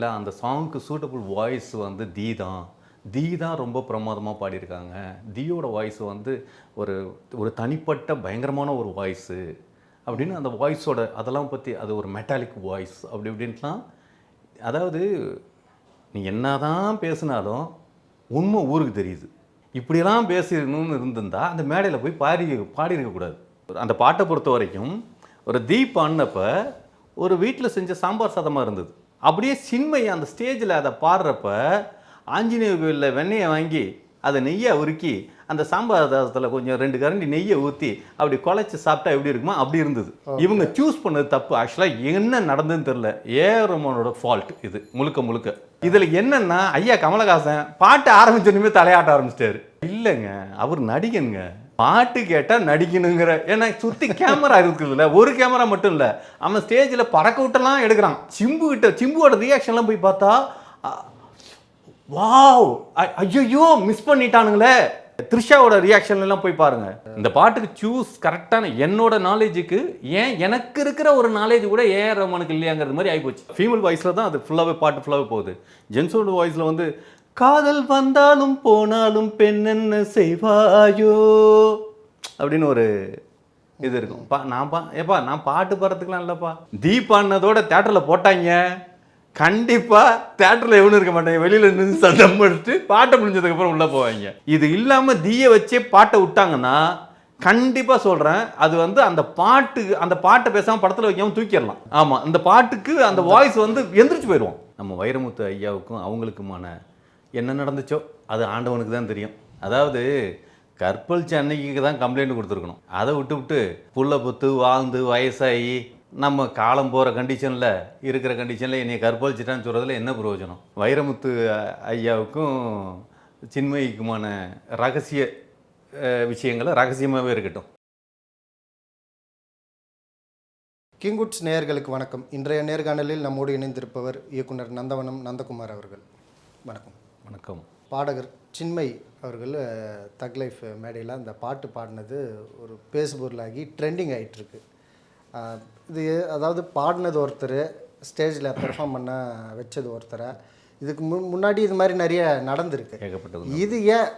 இல்லை அந்த சாங்க்கு suitable voice வந்து தீ தான். தீ தான் ரொம்ப பிரமாதமாக பாடியிருக்காங்க. தீயோட வாய்ஸ் வந்து ஒரு ஒரு தனிப்பட்ட பயங்கரமான ஒரு வாய்ஸு அப்படின்னு அந்த வாய்ஸோட அதெல்லாம் பற்றி அது ஒரு மெட்டாலிக் வாய்ஸ் அப்படி இப்படின்ட்டுலாம் அதாவது நீ என்னதான் பேசினாலும் உண்மை ஊருக்கு தெரியுது. இப்படியெல்லாம் பேசிடணும்னு இருந்திருந்தா அந்த மேடையில் போய் பாடி பாடியிருக்கக்கூடாது அந்த பாட்டை பொறுத்த வரைக்கும் ஒரு தீப் பாடினப்போ ஒரு வீட்டில் செஞ்ச சாம்பார் சாதமாக இருந்தது. அப்படியே சின்மை அந்த ஸ்டேஜில் அதை பாடுறப்ப ஆஞ்சநேயர் கோயிலில் வெண்ணெயை வாங்கி அதை நெய்யை உருக்கி அந்த சாம்பார் சாதத்தில் கொஞ்சம் ரெண்டு கரண்டி நெய்யை ஊற்றி அப்படி குழச்சி சாப்பிட்டா எப்படி இருக்குமோ அப்படி இருந்தது. இவங்க சூஸ் பண்ணது தப்பு. ஆக்சுவலாக என்ன நடந்ததுன்னு தெரில ஏ ரமனோட ஃபால்ட் இது முழுக்க முழுக்க. இதில் என்னன்னா ஐயா கமலஹாசன் பாட்டு ஆரம்பிச்சோன்னுமே தலையாட்ட ஆரம்பிச்சிட்டாரு. இல்லைங்க அவர் நடிகனுங்க. பாட்டு கேட்டால் நடிக்கணுங்கிற ஏன்னா சுற்றி கேமரா இருக்குதுல்ல ஒரு கேமரா மட்டும் இல்லை. அவன் ஸ்டேஜில் பறக்க விட்டெல்லாம் எடுக்கிறான். சிம்பு கிட்ட சிம்புவோட ரியாக்ஷன்லாம் போய் பார்த்தா வாவ்! ஐயோ மிஸ் பண்ணிட்டானுங்களே. த்ரிஷாவோட ரியாக்ஷன்லாம் போய் பாருங்கள் இந்த பாட்டுக்கு சூஸ் கரெக்டான என்னோட நாலேஜுக்கு ஏன் எனக்கு இருக்கிற ஒரு நாலேஜ் கூட ஏஆர் ரமனுக்கு இல்லையாங்கிறது மாதிரி ஆகிப்போச்சு ஃபீமேல் வாய்ஸில் தான் அது ஃபுல்லாகவே பாட்டு ஃபுல்லாகவே போகுது. ஜென்ஸோட வாய்ஸில் வந்து காதல் வந்தாலும் போனாலும் பெண் என்ன செய்வாயோ? அப்படின்னு ஒரு இது இருக்கும். பா நான் பா ஏப்பா நான் பாட்டு பாடுறதுக்குலாம் இல்லைப்பா. தீப் பாடினதோட தேட்டரில் போட்டாங்க. கண்டிப்பா தேட்டரில் எவனும் இருக்க மாட்டாங்க. வெளியில நின்று சத்தம் போட்டு பாட்டை முடிஞ்சதுக்கு அப்புறம் உள்ள போவாங்க. இது இல்லாம தீய வச்சே பாட்டை விட்டாங்கன்னா கண்டிப்பா சொல்றேன் அது வந்து அந்த பாட்டு அந்த பாட்டை பேசாம படத்துல வைக்காம தூக்கிடலாம். ஆமா இந்த பாட்டுக்கு அந்த வாய்ஸ் வந்து எந்திரிச்சு போயிடுவோம் நம்ம வைரமுத்து ஐயாவுக்கும் அவங்களுக்குமான என்ன நடந்துச்சோ அது ஆண்டவனுக்கு தான் தெரியும். அதாவது கற்பழிச்ச அன்னைக்கு தான் கம்ப்ளைண்ட் கொடுத்துருக்கணும். அதை விட்டு விட்டு புள்ள புத்து வாழ்ந்து வயசாகி நம்ம காலம் போகிற கண்டிஷனில் இருக்கிற கண்டிஷனில் என்னை கற்பழிச்சிட்டான்னு சொல்கிறதுல என்ன பிரயோஜனம்? வைரமுத்து ஐயாவுக்கும் சின்மயிக்குமான ரகசிய விஷயங்களை ரகசியமாகவே இருக்கட்டும். கிங்குட்ஸ் நேயர்களுக்கு வணக்கம். இன்றைய நேர்காணலில் நம்மோடு இணைந்திருப்பவர் இயக்குனர் நந்தவனம் நந்தகுமார் அவர்கள். வணக்கம். வணக்கம். பாடகர் சின்மை அவர்கள் தக் லைஃப் மேடையில் அந்த பாட்டு பாடினது ஒரு பேசுபொருளாகி ட்ரெண்டிங் ஆகிட்டுருக்கு இது அதாவது பாடினது ஒருத்தர் ஸ்டேஜில் பெர்ஃபார்ம் பண்ண வச்சது ஒருத்தரை. இதுக்கு மு முன்னாடி இது மாதிரி நிறைய நடந்திருக்கு. ஏகப்பட்டது இது ஏன்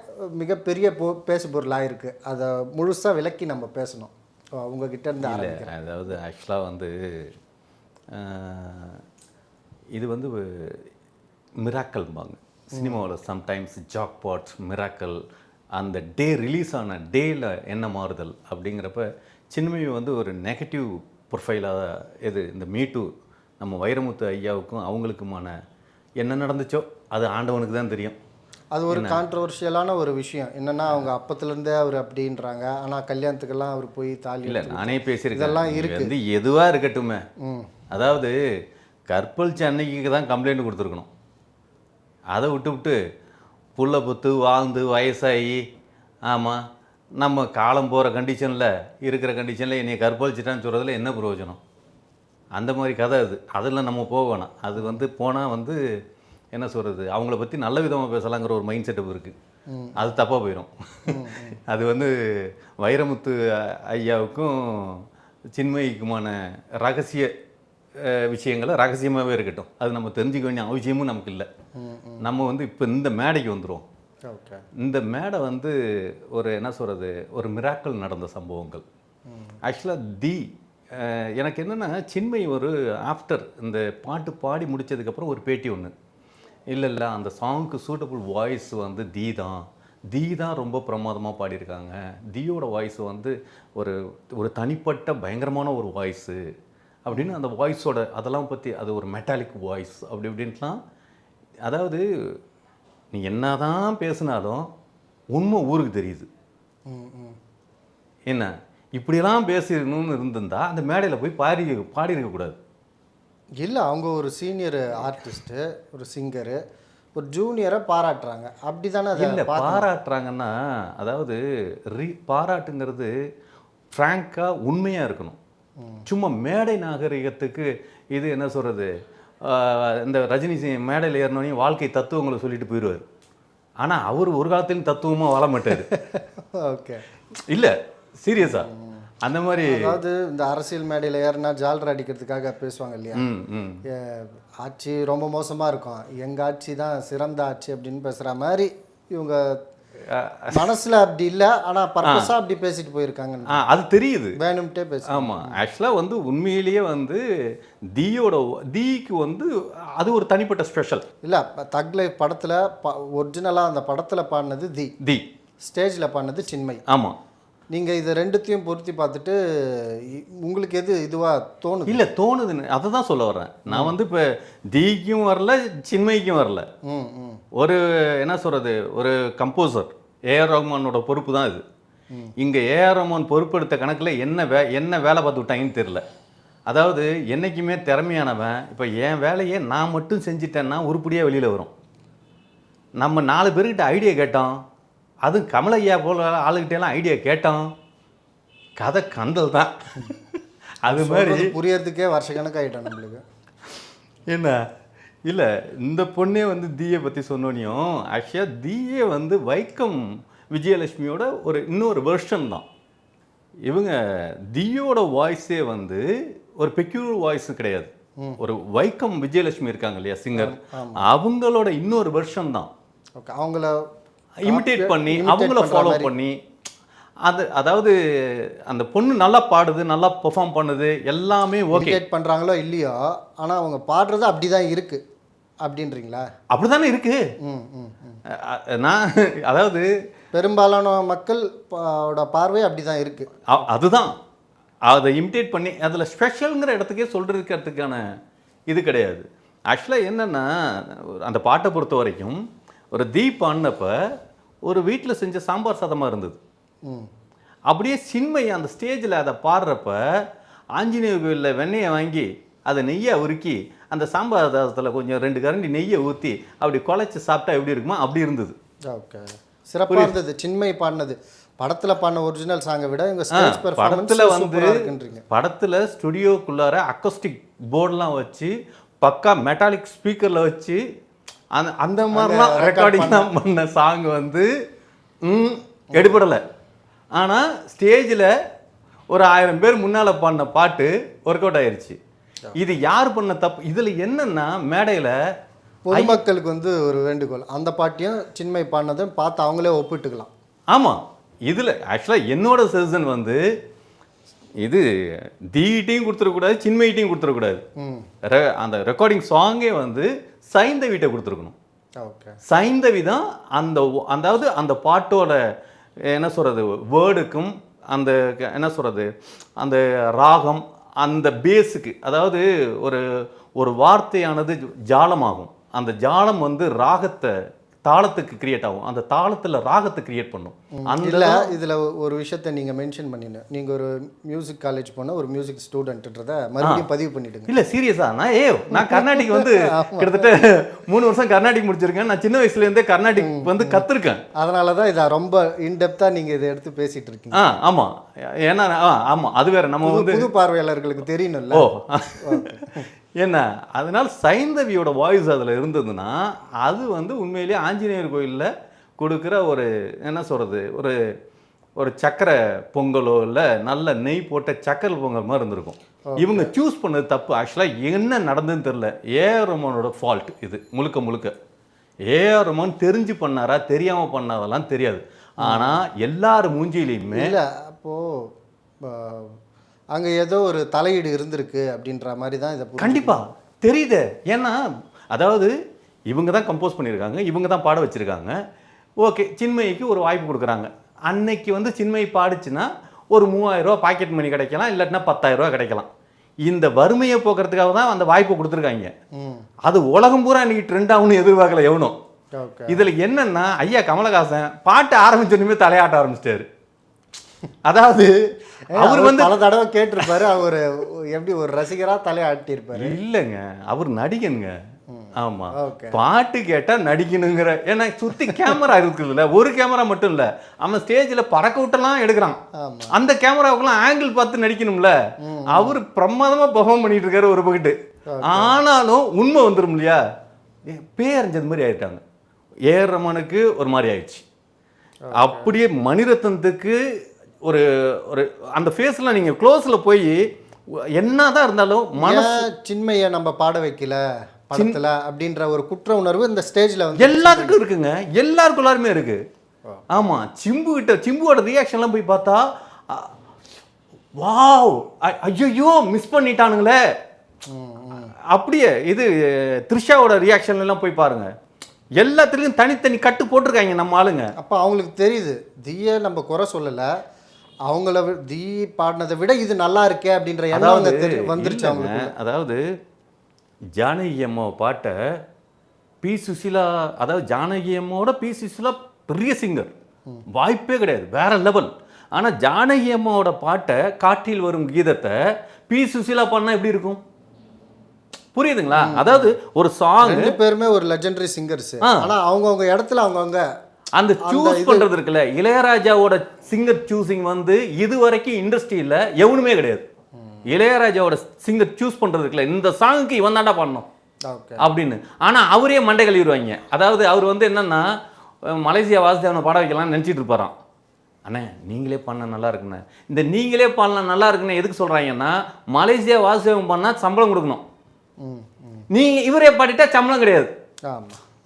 மிகப்பெரிய போ பேசுபொருளாக இருக்குது அதை முழுசாக விளக்கி நம்ம பேசணும். உங்ககிட்ட இருந்து அதாவது ஆக்சுவலாக வந்து இது வந்து மிராக்கல்பாங்க சினிமாவில் சம்டைம்ஸ் ஜாக் பாட் மிராக்கல் அந்த டே ரிலீஸ் ஆன டேயில் என்ன மாறுதல் அப்படிங்கிறப்ப சின்மயி வந்து ஒரு நெகட்டிவ் ப்ரொஃபைலாக இது இந்த மீட்டு நம்ம வைரமுத்து ஐயாவுக்கும் அவங்களுக்குமான என்ன நடந்துச்சோ அது ஆண்டவனுக்கு தான் தெரியும். அது ஒரு கான்ட்ரவர்ஷியலான ஒரு விஷயம். என்னன்னா அவங்க அப்பத்துலேருந்தே அவர் அப்படின்றாங்க. ஆனால் கல்யாணத்துக்கெல்லாம் அவர் போய் தாலி இல்லை நானே பேசியிருக்கேன். இதெல்லாம் இது இருக்கு. வந்து எதுவாக இருக்கட்டுமே. அதாவது கற்பழிச்ச அன்னைக்கு தான் கம்ப்ளைண்ட் கொடுத்துருக்கணும். அதை விட்டு விட்டு புள்ள புத்து வாழ்ந்து வயசாகி ஆமாம் நம்ம காலம் போகிற கண்டிஷனில் இருக்கிற கண்டிஷனில் என்னை கற்பழிச்சிட்டான்னு சொல்கிறதுல என்ன பிரயோஜனம்? அந்த மாதிரி கதை அது. அதில் நம்ம போக வேணாம். அது வந்து போனால் வந்து என்ன சொல்கிறது அவங்கள பற்றி நல்ல விதமாக பேசலாங்கிற ஒரு மைண்ட் செட்டப் இருக்குது அது தப்பாக போயிடும். அது வந்து வைரமுத்து ஐயாவுக்கும் சின்மயிக்குமான ரகசிய விஷயங்களை ரகசியமாகவே இருக்கட்டும். அது நம்ம தெரிஞ்சுக்க வேண்டிய அவசியமும் நமக்கு இல்லை நம்ம வந்து இப்போ இந்த மேடைக்கு வந்துடுவோம் இந்த மேடை வந்து ஒரு என்ன சொல்கிறது ஒரு மிராக்கள் நடந்த சம்பவங்கள். ஆக்சுவலாக தி எனக்கு என்னென்னா சின்மை ஒரு ஆஃப்டர் இந்த பாட்டு பாடி முடிச்சதுக்கப்புறம் ஒரு பேட்டி ஒன்று இல்லை இல்லை அந்த சாங்க்கு சூட்டபுள் வாய்ஸ் வந்து தீ தான். தீ தான் ரொம்ப பிரமாதமாக பாடியிருக்காங்க. தீயோட வாய்ஸ் வந்து ஒரு ஒரு தனிப்பட்ட பயங்கரமான ஒரு வாய்ஸு அப்படின்னு அந்த வாய்ஸோட அதெல்லாம் பற்றி அது ஒரு மெட்டாலிக் வாய்ஸ் அப்படி இப்படின்ட்டுலாம் அதாவது நீ என்னதான் பேசினாலும் உண்மை ஊருக்கு தெரியுது. என்ன? இப்படியெல்லாம் பேசிடணும்னு இருந்திருந்தா அந்த மேடையில் போய் பாடி பாடியிருக்கக்கூடாது இல்லை அவங்க ஒரு சீனியர் ஆர்டிஸ்ட்டு ஒரு சிங்கரு ஒரு ஜூனியரை பாராட்டுறாங்க. அப்படி தானே இல்லை. பாராட்டுறாங்கன்னா அதாவது ரீ பாராட்டுங்கிறது ஃப்ராங்காக உண்மையாக இருக்கணும். சும்மா மேடை நாகரிகத்துக்கு இது என்ன சொல்கிறது இந்த ரஜினி சி- மேடையில் ஏறினோடனே வாழ்க்கை தத்துவங்களை சொல்லிட்டு போயிடுவார். ஆனால் அவர் ஒரு காலத்துலையும் தத்துவமாக வாழ மாட்டார். ஓகே. இல்லை சீரியஸா? அந்த மாதிரி அதாவது இந்த அரசியல் மேடையில் ஏறினா ஜால்ரா அடிக்கிறதுக்காக பேசுவாங்க இல்லையா? ஆட்சி ரொம்ப மோசமாக இருக்கும். எங்கள் ஆட்சி தான் சிறந்த ஆட்சி அப்படின்னு பேசுகிற மாதிரி இவங்க மனசில் அப்படி இல்லை ஆனால் பர்பஸாக அப்படி பேசிட்டு போயிருக்காங்க அது தெரியுது. வேணும்ட்டே பேச. ஆமாம் ஆக்சுவலாக வந்து உண்மையிலேயே வந்து தீயோட தீக்கு வந்து அது ஒரு தனிப்பட்ட ஸ்பெஷல் இல்லை தக் லைஃப் படத்தில் ப ஒரிஜினலாக அந்த படத்தில் பாடினது தி. தி. ஸ்டேஜில் பாடினது சின்மை ஆமாம் நீங்கள் இது ரெண்டுத்தையும் பொருத்தி பார்த்துட்டு உங்களுக்கு எது இதுவாக தோணுது? இல்லை தோணுதுன்னு அதை தான் சொல்ல வர்றேன். நான் வந்து இப்போ தீக்கும் வரல சின்மைக்கும் வரல. ஒரு என்ன சொல்கிறது ஒரு கம்போசர் ஏஆர் ரஹ்மானோட பொறுப்பு தான் இது. இங்கே ஏஆர் ரஹ்மான் பொறுப்பெடுத்த கணக்கில் என்ன வே என்ன வேலை பார்த்து விட்டாங்கன்னு தெரில அதாவது என்றைக்குமே திறமையானவன் இப்போ என் வேலையை நான் மட்டும் செஞ்சிட்டேன்னா உருப்படியாக வெளியில் வரும். நம்ம நாலு பேர்கிட்ட ஐடியா கேட்டோம். அதுவும் கமலையா போல ஆளுகிட்டெல்லாம் ஐடியா கேட்டோம். கதை கந்தல் தான். அது மாதிரி புரியறதுக்கே வருஷக்கணக்காயிட்டோம் நம்மளுக்கு. என்ன? இல்லை இந்த பொண்ணே வந்து தீயை பற்றி சொன்னோனையும் ஆக்சுவலாக தீயே வந்து வைக்கம் விஜயலட்சுமியோட ஒரு இன்னொரு வெர்ஷன் தான். இவங்க தீயோட வாய்ஸே வந்து ஒரு பெக்யூர் வாய்ஸ் கிடையாது. ஒரு வைக்கம் விஜயலட்சுமி இருக்காங்க இல்லையா சிங்கர் அவங்களோட இன்னொரு வெர்ஷன் தான். ஓகே அவங்கள இமிட்டேட் பண்ணி அவங்கள ஃபாலோ. பண்ணி அது அதாவது அந்த பொண்ணு நல்லா பாடுது நல்லா பெர்ஃபார்ம் பண்ணுது எல்லாமே ஓகே பண்ணுறாங்களோ இல்லையோ ஆனால் அவங்க பாடுறது அப்படி தான் இருக்குது அப்படின்றீங்களா? அப்படிதானே இருக்கு. நான் அதாவது பெரும்பாலான மக்கள் ஓட பார்வை அப்படி தான் இருக்குது அ- அதுதான். அதை இமிட்டேட் பண்ணி அதில் ஸ்பெஷலுங்கிற இடத்துக்கே சொல்கிறதுக்கான இது கிடையாது. ஆக்சுவலாக என்னென்னா அந்த பாட்டை பொறுத்த வரைக்கும் ஒரு தீப் ஆடினப்ப ஒரு வீட்டில் செஞ்ச சாம்பார் சாதமாக இருந்தது. அப்படியே சின்மை அந்த ஸ்டேஜில் அதை பாடுறப்ப ஆஞ்சநேயர் கோயிலில் வெண்ணெயை வாங்கி அதை நெய்யை உருக்கி அந்த சாம்பார் சாதத்தில் கொஞ்சம் ரெண்டு கரண்டி நெய்யை ஊற்றி அப்படி குழச்சி சாப்பிட்டா எப்படி இருக்குமோ அப்படி இருந்தது. ஓகே. சிறப்பாக இருந்தது. சின்மை பாடினது. படத்தில் பாடின ஒரிஜினல் சாங்கை விட இவங்க பெர்ஃபார்மன்ஸ் படத்துல வந்து படத்துல ஸ்டுடியோக்குள்ளார அக்கோஸ்டிக் போர்டெலாம் வச்சு பக்கா மெட்டாலிக் ஸ்பீக்கர்ல வச்சு அந்த அந்த மாதிரிலாம் ரெக்கார்டிங்லாம் பண்ண. சாங் வந்து எடுபடலை. ஆனா ஸ்டேஜில் ஒரு ஆயிரம் பேர் முன்னால பாடின பாட்டு ஒர்க் அவுட் ஆயிருச்சு. இது யார் பண்ண தப்பு? இதுல என்னன்னா மேடையில பொதுமக்களுக்கு வந்து ஒரு வேண்டுகோள். அந்த பாட்டையும் சின்மை பாடினதும் பார்த்து அவங்களே ஒப்பிட்டுக்கலாம். ஆமாம் இதில் ஆக்சுவலாக என்னோட சஜஷன் வந்து இது தீட்டையும் கொடுத்துடக்கூடாது சின்மையிட்டையும் கொடுத்துடக்கூடாது. அந்த ரெக்கார்டிங் சாங்கே வந்து சைந்தவிட்ட கொடுத்துருக்கணும். ஓகே. சைந்தவி தான் அந்த அதாவது அந்த பாட்டோட என்ன சொல்கிறது வேர்டுக்கும் அந்த என்ன சொல்கிறது அந்த ராகம் அந்த பேஸுக்கு அதாவது ஒரு ஒரு வார்த்தையானது ஜாலமாகும். அந்த ஜாலம் வந்து ராகத்தை தாளத்துக்கு கிரியேட் ஆகும். அந்த தாளத்தில் ராகத்தை கிரியேட் பண்ணும். அந்த இல்லை இதில் ஒரு விஷயத்த நீங்கள் மென்ஷன் பண்ணினேன் நீங்கள் ஒரு மியூசிக் காலேஜ் போன ஒரு மியூசிக் ஸ்டூடெண்ட்ன்றதை மறுபடியும் பதிவு பண்ணிடுங்க. இல்ல சீரியஸா நான் ஏ நான் கர்நாடிக் வந்து கிட்டத்தட்ட மூணு வருஷம் கர்நாடிக் முடிச்சிருக்கேன். நான் சின்ன வயசுல இருந்தே கர்நாடிக் வந்து கத்திருக்கேன். அதனால தான் இதை ரொம்ப இன்டெப்த்தாக நீங்கள் இதை எடுத்து பேசிட்டு இருக்கீங்க. ஆ ஆமா. ஏன்னா ஆ ஆமா. அது வேற நம்ம வந்து புது பார்வையாளர்களுக்கு தெரியணும்ல. ஓ. என்ன? அதனால சைந்தவியோட வாய்ஸ் அதில் இருந்ததுன்னா அது வந்து உண்மையிலேயே ஆஞ்சநேயர் கோயிலில் கொடுக்குற ஒரு என்ன சொல்றது ஒரு ஒரு சக்கரை பொங்கலோ இல்லை நல்ல நெய் போட்ட சக்கரை பொங்கல் மாதிரி இருந்திருக்கும். இவங்க சூஸ் பண்ணது தப்பு. ஆக்சுவலாக என்ன நடந்ததுன்னு தெரில ஏஆர் ரமனோட ஃபால்ட் இது முழுக்க முழுக்க. ஏஆர் ரமன் தெரிஞ்சு பண்ணாரா தெரியாமல் பண்ணாதெல்லாம் தெரியாது. ஆனால் எல்லார் மூஞ்சிலையுமே இல்லை அப்போது அங்கே ஏதோ ஒரு தலையீடு இருந்திருக்கு அப்படின்ற மாதிரி தான் இதை புரிஞ்சுக்கணும். கண்டிப்பா. தெரியுது. ஏன்னா அதாவது இவங்க தான் கம்போஸ் பண்ணியிருக்காங்க இவங்க தான் பாட வச்சிருக்காங்க. ஓகே சின்மயிக்கு ஒரு வாய்ப்பு கொடுக்குறாங்க. அன்னைக்கு வந்து சின்மயி பாடுச்சுன்னா ஒரு மூவாயிரம் ரூபாய் பாக்கெட் மணி கிடைக்கலாம் இல்லாட்டினா பத்தாயிரம் ரூபாய் கிடைக்கலாம். இந்த வறுமையை போக்குறதுக்காக தான் அந்த வாய்ப்பை கொடுத்துருக்காங்க. அது உலகம் பூரா இன்னைக்கு ட்ரெண்ட் ஆகும்னு எதிர்பார்க்கல எவனும். இதுல என்னன்னா ஐயா கமலஹாசன் பாட்டு ஆரம்பிச்சோன்னுமே தலையாட்ட ஆரம்பிச்சிட்டாரு. அதாவது அவர் வந்து பல தடவை கேட்டிருப்பாரு அவர் எப்படி ஒரு ரசிகரா தலையாட்டியிருப்பாரு இல்லைங்க அவர் நடிகனுங்க. ஆமா. பாட்டு கேட்டா நடிக்கணுங்கிற ஏன்னா சுத்தி கேமரா இருக்குதுல்ல ஒரு கேமரா மட்டும் இல்ல. அவன் ஸ்டேஜ்ல பறக்க விட்டெல்லாம் எடுக்கிறான். அந்த கேமராவுக்குலாம் ஆங்கிள் பார்த்து நடிக்கணும்ல. அவர் பிரமாதமா பெர்ஃபார்ம் பண்ணிட்டு இருக்காரு ஒரு பக்கெட்டு ஆனாலும் உண்மை வந்துடும் இல்லையா? ஏ, பேரஞ்சது மாதிரி ஆயிட்டாங்க. ஏஆர் ரமனுக்கு ஒரு மாதிரி ஆயிடுச்சு. அப்படியே மணிரத்னத்துக்கு ஒரு ஒரு அந்த ஃபேஸில் நீங்கள் க்ளோஸில் போய் என்னதான் இருந்தாலும் மனசு ஏன் சின்மையை நம்ம பாட வைக்கல படத்துல அப்படின்ற ஒரு குற்ற உணர்வு இந்த ஸ்டேஜ்ல வந்து எல்லாருக்கும் இருக்குங்க. எல்லாருக்குள்ளாருமே இருக்கு. ஆமா சிம்பு கிட்ட சிம்புவோட ரியாக்ஷன்லாம் போய் பார்த்தா வாவ்! ஐயோ மிஸ் பண்ணிட்டானுங்களே! அப்படியே இது த்ரிஷாவோட ரியாக்ஷன்ல எல்லாம் போய் பாருங்க. எல்லாத்துலேயும் தனித்தனி கட்டு போட்டிருக்காங்க நம்ம ஆளுங்க. அப்போ அவங்களுக்கு தெரியுது. தீயை நம்ம குறை சொல்லல. அவங்கள தீ பாடினதை விட இது நல்லா இருக்கே அப்படின்ற எண்ணம் வந்துருச்சு அவங்களுக்கு. அதாவது ஜானகி அம்மா பாட்டை பி சுசிலா அதாவது ஜானகி அம்மாவோட பி சுசிலா பெரிய சிங்கர் வாய்ப்பே கிடையாது. வேற லெவல் ஆனா ஜானகி அம்மாவோட பாட்டை காற்றில் வரும் கீதத்தை பி சுசிலா பண்ணா எப்படி இருக்கும்? புரியுதுங்களா? அதாவது ஒரு சாங் பேருமே ஒரு லெஜெண்டரி சிங்கர்ஸ் ஆனா அவங்கவங்க இடத்துல அவங்கவங்க அந்த சூஸ் பண்றது இருக்குல்ல. இளையராஜாவோட சிங்கர் சூசிங் வந்து இது வரைக்கும் இண்டஸ்ட்ரியில் எவனுமே கிடையாது. இளையராஜாவோட சிங்கர் சூஸ் பண்றது இருக்குல்ல. இந்த சாங்குக்கு இவன் தாண்டா பண்ணணும் அப்படின்னு. ஆனா அவரே மண்டை கழுவிடுவாங்க. அதாவது அவர் வந்து என்னன்னா மலேசியா வாசுதேவனை பாட வைக்கலாம்னு நினச்சிட்டு இருப்பாராம். அண்ணே நீங்களே பண்ண நல்லா இருக்குண்ணே. இந்த நீங்களே பண்ணலாம் நல்லா இருக்குண்ணே எதுக்கு சொல்றாங்கன்னா மலேசியா வாசுதேவன் பண்ணா சம்பளம் கொடுக்கணும். ம் ம். நீங்க இவரே பாடிட்டா சம்பளம் கிடையாது.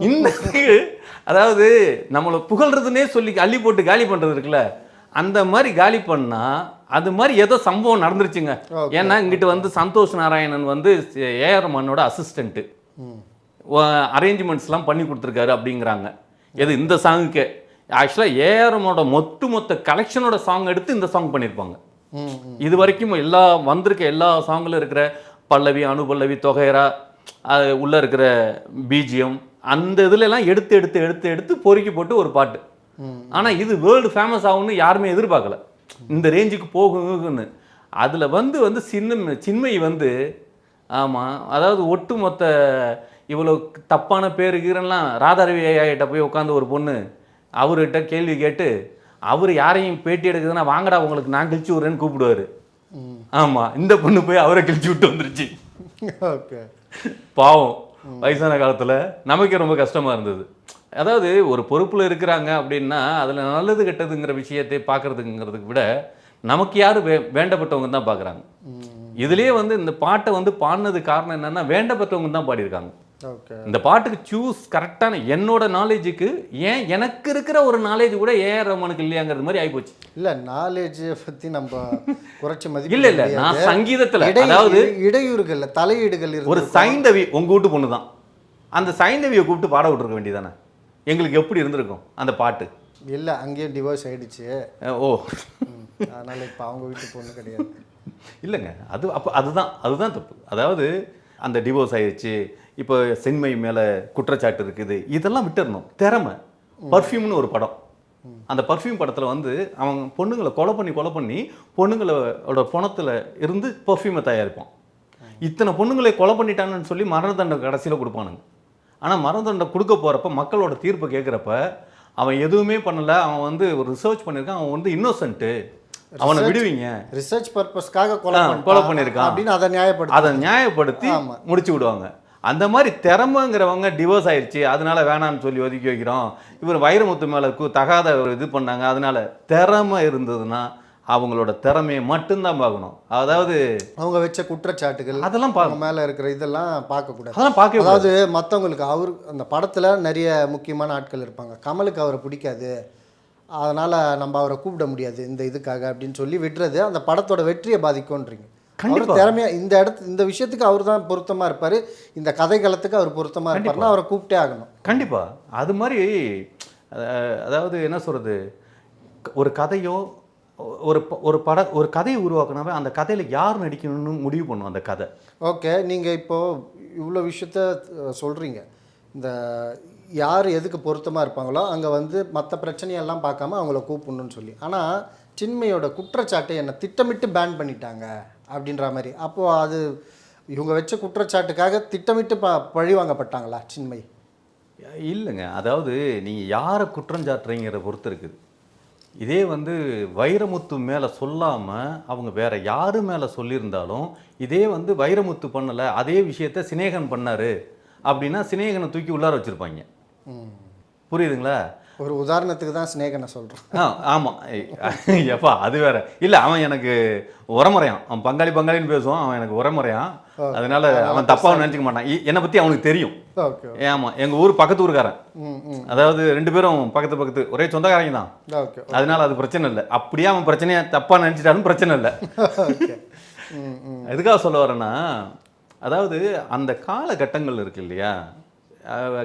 இந்த அதாவது நம்மளை புகழ்றதுனே சொல்லி அள்ளி போட்டு காலி பண்றது இருக்குல்ல அந்த மாதிரி காலி பண்ணா அது மாதிரி ஏதோ சம்பவம் நடந்துருச்சுங்க. ஏன்னா இங்கிட்டு வந்து சந்தோஷ் நாராயணன் வந்து ஏஆர் ரமனோட அசிஸ்டண்ட்டு அரேஞ்ச்மெண்ட்ஸ்லாம் பண்ணி கொடுத்துருக்காரு அப்படிங்கிறாங்க. எது இந்த சாங்குக்கு ஆக்சுவலாக ஏஆர்எமோட மொத்த மொத்த கலெக்ஷனோட சாங் எடுத்து இந்த சாங் பண்ணியிருப்பாங்க. இது வரைக்கும் எல்லா வந்திருக்க எல்லா சாங்கில் இருக்கிற பல்லவி அனுபல்லவி தொகைரா அது உள்ள இருக்கிற பிஜிஎம் அந்த இதுல எல்லாம் எடுத்து எடுத்து எடுத்து எடுத்து பொறுக்கி போட்டு ஒரு பாட்டு. ம். ஆனா இது வேர்ல்டு ஃபேமஸ் ஆகும்னு யாருமே எதிர்பார்க்கல. இந்த ரேஞ்சுக்கு போகுன்னு அதுல வந்து வந்து சின்ன சின்மை வந்து ஆமா அதாவது ஒட்டுமொத்த இவ்வளோ தப்பான பேருக்குலாம் ராதாரவி ஐயாயிட்ட போய் உட்காந்து ஒரு பொண்ணு அவர்கிட்ட கேள்வி கேட்டு அவர் யாரையும் பேட்டி எடுக்குதுன்னா வாங்கடா உங்களுக்கு நான் கிழிச்சு விட்றேன்னு கூப்பிடுவாரு. ம். ஆமா இந்த பொண்ணு போய் அவரை கிழிச்சு விட்டு வந்துருச்சு. ஓகே. பாவம். வயசான காலத்துல நமக்கே ரொம்ப கஷ்டமா இருந்தது. அதாவது ஒரு பொறுப்புல இருக்கிறாங்க அப்படின்னா அதுல நல்லது கெட்டதுங்கிற விஷயத்தை பார்க்கறதுங்கிறதுக்கு விட நமக்கு யாரு வே வேண்டப்பட்டவங்க தான் பார்க்குறாங்க இதுலயே வந்து இந்த பாட்டை வந்து பாடினது காரணம் என்னன்னா வேண்டப்பட்டவங்க தான் பாடியிருக்காங்க. இந்த பாட்டுக்கு சூஸ் கரெக்டான என்னோட நாலேஜுக்கு ஏன் எனக்கு இருக்கிற ஒரு நாலேஜ் கூட ஏஆர் ரமனுக்கு இல்லையாங்கிறது மாதிரி ஆயிப்போச்சு. இல்ல நாலேஜ் பத்தி நம்ம குறைச்ச மதிப்பு இல்ல இல்ல நான் சங்கீதத்துல அதாவது இடையூறுகள் தலையீடுகள் ஒரு சைந்தவி உங்க வீட்டு பொண்ணு தான் அந்த சைந்தவியை கூப்பிட்டு பாட விட்டுருக்க வேண்டியதானே? எங்களுக்கு எப்படி இருந்திருக்கும் அந்த பாட்டு? இல்ல அங்கேயும் டிவோர்ஸ் ஆயிடுச்சு. அஹ் ஓ. அதனால இப்ப அவங்க வீட்டு பொண்ணு கிடையாது. இல்லைங்க அது அப்போ அதுதான் அதுதான் தப்பு. அதாவது அந்த டிவோர்ஸ் ஆயிடுச்சு இப்போ சென்மை மேலே குற்றச்சாட்டு இருக்குது. இதெல்லாம் விட்டுறணும். திறமை. பர்ஃப்யூம்னு ஒரு படம். அந்த பர்ஃப்யூம் படத்தில் வந்து அவன் பொண்ணுங்களை கொலை பண்ணி கொலை பண்ணி பொண்ணுங்களோட பணத்தில் இருந்து பர்ஃப்யூமை தயாரிப்பான். இத்தனை பொண்ணுங்களை கொலை பண்ணிட்டாங்கன்னு சொல்லி மரண தண்டனை கடைசியில் கொடுப்பானுங்க. ஆனால் மரண தண்டனை கொடுக்க போகிறப்ப மக்களோட தீர்ப்பு கேட்குறப்ப அவன் எதுவுமே பண்ணலை. அவன் வந்து ஒரு ரிசர்ச் பண்ணியிருக்கான் அவன் வந்து இன்னோசன்ட்டு அவனை விடுவீங்க. ரிசர்ச் பர்பஸ்க்காக கொலை கொலை பண்ணியிருக்கான். அப்படின்னு அதை நியாயப்படுத்த அதை நியாயப்படுத்தி. முடிச்சு விடுவாங்க. அந்த மாதிரி திறமைங்கிறவங்க டிவோர்ஸ் ஆயிடுச்சு அதனால வேணாம்னு சொல்லி ஒதுக்கி வைக்கிறோம். இவர் வைரமுத்து மேல கு- தகாத ஒரு இது பண்ணாங்க அதனால திறமை இருந்ததுன்னா அவங்களோட திறமையை மட்டும்தான் பார்க்கணும். அதாவது அவங்க வச்ச குற்றச்சாட்டுகள் அதெல்லாம் பா அவங்க மேல இருக்கிற இதெல்லாம் பார்க்க கூடாது. அதெல்லாம் பார்க்கவே கூடாது. அதாவது மற்றவங்களுக்கு அவர் அந்த படத்துல நிறைய முக்கியமான ஆட்கள் இருப்பாங்க. கமலுக்கு அவரை பிடிக்காது. அதனால நம்ம அவரை கூப்பிட முடியாது இந்த இதுக்காக அப்படின்னு சொல்லி விடுறது அந்த படத்தோட வெற்றியை பாதிக்கும்ன்றீங்க. அவர் கண்டிப்பா. திறமையா இந்த இடத்து இந்த விஷயத்துக்கு அவர் தான் பொருத்தமா இருப்பாரு. இந்த கதைக்களத்துக்கு அவர் பொருத்தமா இருப்பாருன்னா அவரை கூப்பிட்டே ஆகணும். கண்டிப்பா. அது மாதிரி அதாவது என்ன சொல்றது? ஒரு கதையோ ஒரு ஒரு பட ஒரு கதையை உருவாக்குனாவே அந்த கதையில யார் நடிக்கணும்னு முடிவு பண்ணும் அந்த கதை. ஓகே. நீங்கள் இப்போது இவ்வளோ விஷயத்த அஹ், சொல்றீங்க. இந்த யார் எதுக்கு பொருத்தமாக இருப்பாங்களோ அங்கே வந்து மற்ற பிரச்சனையெல்லாம் பார்க்காம அவங்கள கூப்பிடணும்னு சொல்லி. ஆனால் சின்மையோட குற்றச்சாட்டு என்னை திட்டமிட்டு பேன் பண்ணிட்டாங்க. அப்படின்ற மாதிரி. அப்போது அது இவங்க வச்ச குற்றச்சாட்டுக்காக திட்டமிட்டு ப பழி வாங்கப்பட்டாங்களா சின்மை இல்லைங்க. அதாவது நீங்கள் யாரை குற்றம் சாட்டுறீங்கிற பொறுத்து இருக்குது. இதே வந்து வைரமுத்து மேலே சொல்லாமல் அவங்க வேற யாரு மேலே சொல்லியிருந்தாலும் இதே வந்து வைரமுத்து பண்ணலை அதே விஷயத்த சிநேகன் பண்ணாரு அப்படின்னா சிநேகனை தூக்கி உள்ளார வச்சுருப்பாங்க. ம். புரியுதுங்களா? ஒரு உதாரணத்துக்கு தான் ஸ்னேகனை சொல்கிறோம் ஆ ஆமாம் எப்பா அது வேற. இல்லை அவன் எனக்கு உரமுறையான். அவன் பங்காளி பங்காளின்னு பேசுவான் அவன் எனக்கு உரமுறையான். அதனால அவன் தப்பாக நினச்சிக்க மாட்டான். என்னை பற்றி அவனுக்கு தெரியும். ஓகே ஆமாம் எங்கள் ஊர் பக்கத்து ஊருக்காரன். அதாவது ரெண்டு பேரும் பக்கத்து பக்கத்து ஒரே சொந்தக்காரங்க தான். அதனால அது பிரச்சனை இல்லை. அப்படியே அவன் பிரச்சனையை தப்பாக நினச்சிட்டாலும் பிரச்சனை இல்லை. எதுக்காக சொல்ல வரேன்னா அதாவது அந்த காலகட்டங்கள் இருக்கு இல்லையா?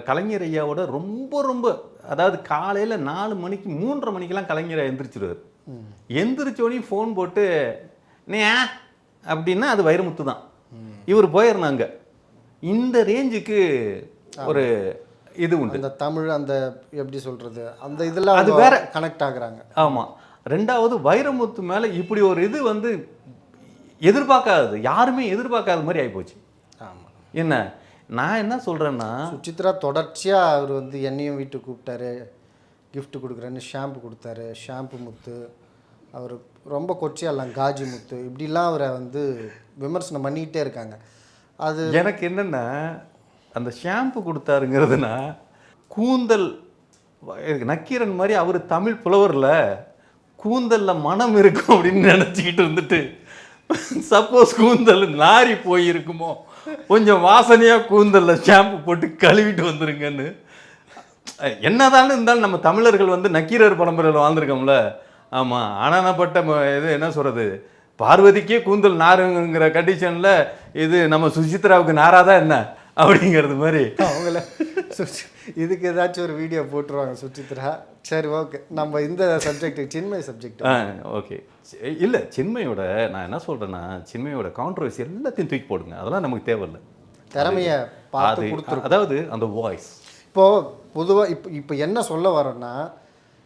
கலைஞர் ஐயாவோட ரொம்ப ரொம்ப அதாவது காலையில் நாலு மணிக்கு மூன்றரை மணிக்கெல்லாம் கலைஞரை எந்திரிச்சிருவார். எந்திரிச்சோடனே ஃபோன் போட்டு நீ அப்படின்னா அது வைரமுத்து தான். இவர் போயிருந்தாங்க. இந்த ரேஞ்சுக்கு ஒரு இது உண்டு. அந்த தமிழ் அந்த எப்படி சொல்கிறது அந்த இதெல்லாம் அது வேற. கனெக்ட் ஆகுறாங்க. ஆமாம் ரெண்டாவது வைரமுத்து மேலே இப்படி ஒரு இது வந்து எதிர்பார்க்காதது. யாருமே எதிர்பார்க்காத மாதிரி ஆகிப்போச்சு ஆமாம் என்ன? நான் என்ன சொல்கிறேன்னா சுசித்ரா தொடர்ச்சியாக அவர் வந்து என்னையும் வீட்டுக்கு கூப்பிட்டாரு. gift கொடுக்குறேன்னு ஷாம்பு கொடுத்தாரு. ஷாம்பு முத்து அவர் ரொம்ப கொச்சியாலாம் காஜி முத்து. இப்படிலாம் அவரை வந்து விமர்சனம் பண்ணிக்கிட்டே இருக்காங்க. அது எனக்கு என்னென்னா அந்த ஷாம்பு கொடுத்தாருங்கிறதுனா கூந்தல் நக்கீரன் மாதிரி அவர் தமிழ் புலவரில் கூந்தலில் மனம் இருக்கும் அப்படின்னு நினச்சிக்கிட்டு இருந்துட்டு சப்போஸ் கூந்தல் நாரி போயிருக்குமோ? கொஞ்சம் வாசனையாக கூந்தலில் ஷாம்பு போட்டு கழுவிட்டு வந்துருங்கன்னு. என்னதான் இருந்தாலும் நம்ம தமிழர்கள் வந்து நக்கீரர் பரம்பரையில் வாழ்ந்துருக்கோம்ல. ஆமாம் அனானப்பட்ட இது என்ன சொல்கிறது பார்வதிக்கே கூந்தல் நாருங்கிற கண்டிஷனில் இது நம்ம சுசித்ராவுக்கு நாராதான் என்ன? அப்படிங்கிறது மாதிரி. அவங்கள இதுக்கு ஏதாச்சும் ஒரு வீடியோ போட்டுருவாங்க சுசித்ரா சரி ஓகே நம்ம இந்த சப்ஜெக்ட் சின்மை சப்ஜெக்ட் ஓகே இல்லை சின்மையோட நான் என்ன சொல்கிறேன்னா சின்மையோட கான்ட்ரவர்சி எல்லாத்தையும் தூக்கி போடுங்க. அதெல்லாம் நமக்கு தேவையில்லை. திறமைய பார்த்து அது கொடுத்து அதாவது அந்த வாய்ஸ் இப்போது பொதுவாக இப்போ இப்போ என்ன சொல்ல வரோன்னா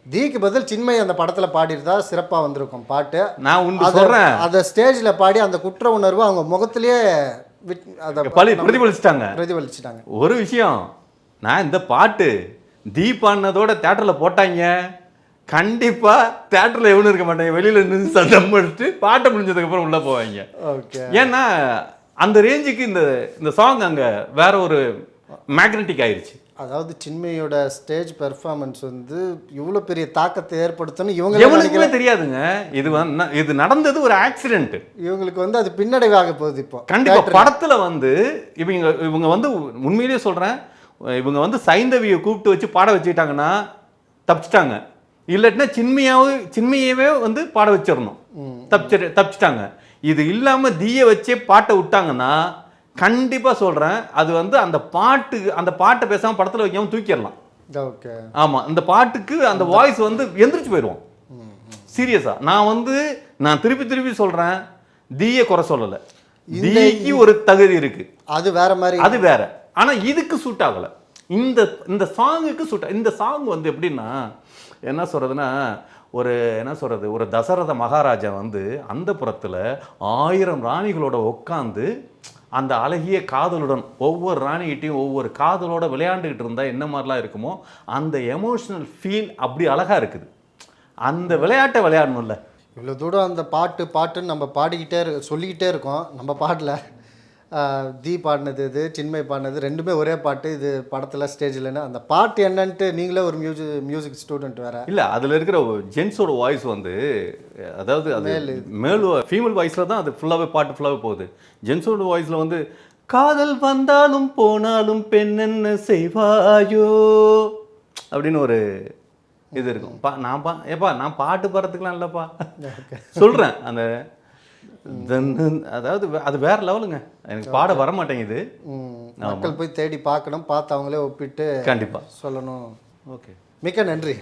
தீக்கு பதில் சின்மை அந்த படத்தில் பாடியிருந்தா சிறப்பாக வந்திருக்கும் பாட்டு. நான் உண்டு அத- சொல்கிறேன் அத ஸ்டேஜில் பாடி அந்த குற்ற உணர்வு அவங்க முகத்திலேயே பழி பிரதிபலிச்சிட்டாங்க. பிரதிபலிச்சிட்டாங்க. ஒரு விஷயம் நான் இந்த பாட்டு தீ பாடினதோட தேட்டரில் போட்டாங்க. கண்டிப்பாக தேட்டரில் எவனும் இருக்க மாட்டாங்க. வெளியில் நின்று சத்தம் போட்டு பாட்டை முடிஞ்சதுக்கப்புறம் உள்ளே போவாங்க. ஓகே. ஏன்னா அந்த ரேஞ்சுக்கு இந்த இந்த சாங் அங்கே வேற ஒரு மேக்னெட்டிக் ஆயிருச்சு. அதாவது சின்மையோட ஸ்டேஜ் பெர்ஃபார்மன்ஸ் வந்து இவ்வளோ பெரிய தாக்கத்தை ஏற்படுத்தணும் இவங்க எவனுக்குமே தெரியாதுங்க. இது வந்து இது நடந்தது ஒரு ஆக்சிடென்ட் இவங்களுக்கு வந்து அது பின்னடைவாக போகுது இப்போ. கண்டிப்பா. படத்துல வந்து இவங்க இவங்க வந்து உண்மையிலேயே சொல்றேன் இவங்க வந்து சைந்தவியை கூப்பிட்டு வச்சு பாட வச்சுக்கிட்டாங்கன்னா தப்பிச்சிட்டாங்க. இல்லாட்டினா சின்மையாவே சின்மையவே வந்து பாட வச்சிடணும். தப்பிச்சு தப்பிச்சிட்டாங்க. இது இல்லாம தீய வச்சே பாட்டை விட்டாங்கன்னா கண்டிப்பா சொல்றேன். அது வந்து அந்த பாட்டு அந்த பாட்டை பேசாம படத்துல வைக்காம தூக்கிடலாம். ஓகே. ஆமா அந்த பாட்டுக்கு அந்த வாய்ஸ் வந்து எந்திரிச்சு போயிடுவோம். சீரியஸா நான் வந்து நான் திருப்பி திருப்பி சொல்றேன். தீய குறை சொல்லல. தீக்கு ஒரு தகுதி இருக்கு. அது வேற மாதிரி அது வேற. ஆனா இதுக்கு சூட் ஆகல. இந்த இந்த சாங்குக்கு சூட் இந்த சாங் வந்து எப்படின்னா என்ன சொல்றதுன்னா ஒரு என்ன சொல்றது ஒரு தசரத மகாராஜா வந்து அந்த புறத்துல ஆயிரம் ராணிகளோட உட்காந்து அந்த அழகிய காதலுடன் ஒவ்வொரு ராணிகிட்டையும் ஒவ்வொரு காதலோட விளையாண்டுக்கிட்டு இருந்தால் என்ன மாதிரிலாம் இருக்குமோ அந்த எமோஷ்னல் ஃபீல் அப்படி அழகாக இருக்குது. அந்த விளையாட்டை விளையாடணும்ல. இவ்வளோ தூரம் அந்த பாட்டு பாட்டுன்னு நம்ம பாடிக்கிட்டே இரு சொல்லிக்கிட்டே இருக்கோம். நம்ம பாட்டில் தீ பாடினது இது சின்மை பாடினது ரெண்டுமே ஒரே பாட்டு. இது படத்தில் ஸ்டேஜில்னு அந்த பாட்டு என்னன்ட்டு நீங்களே ஒரு மியூசிக் மியூசிக் ஸ்டூடெண்ட் வேற. இல்ல அதுல இருக்கிற ஜென்ஸோட வாய்ஸ் வந்து அதாவது அது மேல் ஃபீமேல் வாய்ஸ்ல தான் அது ஃபுல்லாவே பாட்டு ஃபுல்லாவே போகுது. ஜென்ஸோட வாய்ஸ்ல வந்து காதல் வந்தாலும் போனாலும் பெண் என்ன செய்வாயோ? அப்படின்னு ஒரு இது இருக்கும். பா நான் பா ஏப்பா நான் பாட்டு பாடுறதுக்குலாம் இல்லைப்பா. சொல்றேன் அந்த அதாவது வே- அது வேற லெவலுங்க எனக்கு பாட வர மாட்டேங்குது மக்கள் போய் தேடி பார்க்கணும் பார்த்து அவங்களே ஒப்பிட்டு கண்டிப்பா. சொல்லணும். ஓகே மிக்க நன்றி.